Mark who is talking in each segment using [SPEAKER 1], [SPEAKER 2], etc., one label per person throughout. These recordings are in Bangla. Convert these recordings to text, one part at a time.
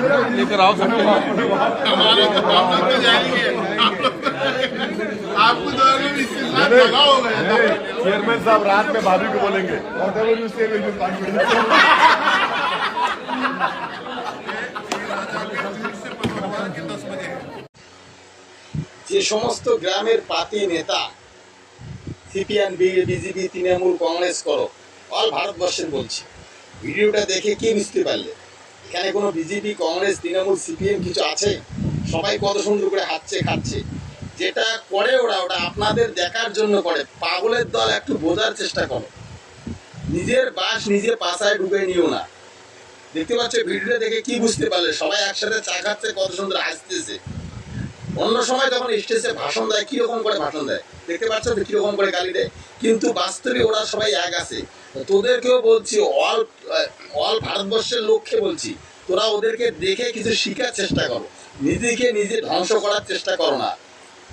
[SPEAKER 1] लेकर आओ सबके
[SPEAKER 2] हमारे तो हम लोग तो जाएंगे आप लोग तो जाएंगे। आपको तो अगर इसके साथ लगा हो गया
[SPEAKER 3] चेयरमैन साहब रात में भाभी को बोलेंगे Whatever you say will be confidential.
[SPEAKER 4] যে সমস্ত গ্রামের পাতি নেতা সিপিএন বিজেপি তৃণমূল কংগ্রেস করো অল ভারতবর্ষের বলছি ভিডিওটা দেখে কি বুঝতে পারলে এখানে কোনো বিজেপি, কংগ্রেস, তৃণমূল, সিপিএম কিছু আছে? সবাই কত সুন্দর করে হাঁটছে, খাচ্ছে। যেটা করে ওরা, ওটা আপনাদের দেখার জন্য করে। পাগলের দল একটু বোঝার চেষ্টা করো। নিজের বাস নিজে পাশায় ঢুকে নিও না। দেখতে পাচ্ছে, ভিডিওটা দেখে কি বুঝতে পারলে? সবাই একসাথে চা খাচ্ছে, কত সুন্দর হাসতেছে। অন্য সময় যখন স্টেজে ভাষণ দেয়, কীরকম করে ভাষণ দেয়? দেখতে পাচ্ছ তো কীরকম করে গালি দেয়? কিন্তু বাস্তবে ওরা সবাই এক আছে। তোদেরকেও বলছি, অল অল ভারতবর্ষের লক্ষ্যে বলছি, তোরা ওদেরকে দেখে কিছু শেখার চেষ্টা করো। নিজেকে নিজে ধ্বংস করার চেষ্টা করো না।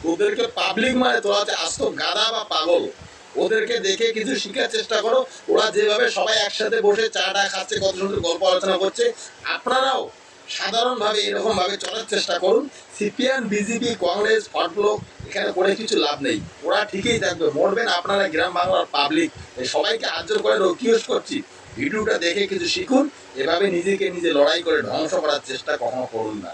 [SPEAKER 4] ওদেরকে পাবলিক মানে তোরা হচ্ছে আস্ত গাদা বা পাগল, ওদেরকে দেখে কিছু শেখার চেষ্টা করো। ওরা যেভাবে সবাই একসাথে বসে চাটা খাচ্ছে, কত সুন্দর গল্প আলোচনা করছে। আপনারাও সাধারণভাবে এরকম ভাবে চলার চেষ্টা করুন। সিপিএম, বিজেপি, কংগ্রেস ফটলোক এখানে করে কিছু লাভ নেই। ওরা ঠিকই থাকবে। মরবেন আপনারা গ্রাম বাংলার পাবলিক সবাইকে আজর করে রকিউজ করছি? ভিডিওটা দেখে কিছু শিখুন। এভাবে নিজেকে নিজে লড়াই করে ধ্বংস করার চেষ্টা কখনো করুন না।